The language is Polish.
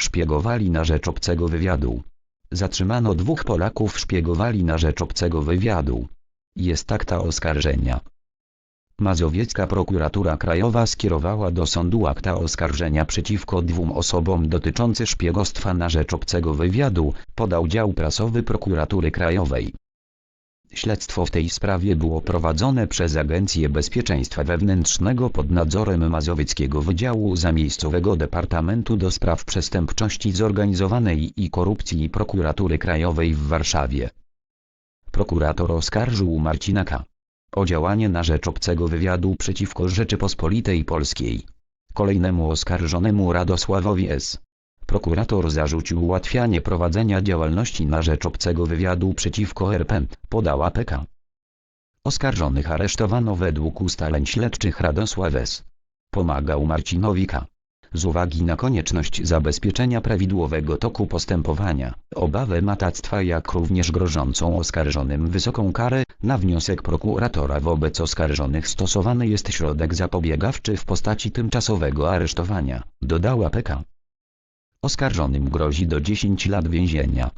Szpiegowali na rzecz obcego wywiadu. Zatrzymano dwóch Polaków szpiegowali na rzecz obcego wywiadu. Jest akta oskarżenia. Mazowiecka prokuratura krajowa skierowała do sądu akta oskarżenia przeciwko dwóm osobom dotyczące szpiegostwa na rzecz obcego wywiadu, podał dział prasowy prokuratury krajowej. Śledztwo w tej sprawie było prowadzone przez Agencję Bezpieczeństwa Wewnętrznego pod nadzorem Mazowieckiego Wydziału Zamiejscowego Departamentu do Spraw Przestępczości Zorganizowanej i Korupcji Prokuratury Krajowej w Warszawie. Prokurator oskarżył Marcina K. o działanie na rzecz obcego wywiadu przeciwko Rzeczypospolitej Polskiej. Kolejnemu oskarżonemu Radosławowi S. Prokurator zarzucił ułatwianie prowadzenia działalności na rzecz obcego wywiadu przeciwko RP, podała PK. Oskarżonych aresztowano według ustaleń śledczych Radosław S. Pomagał Marcinowi K. Z uwagi na konieczność zabezpieczenia prawidłowego toku postępowania, obawę matactwa jak również grożącą oskarżonym wysoką karę, na wniosek prokuratora wobec oskarżonych stosowany jest środek zapobiegawczy w postaci tymczasowego aresztowania, dodała PK. Oskarżonym grozi do 10 lat więzienia.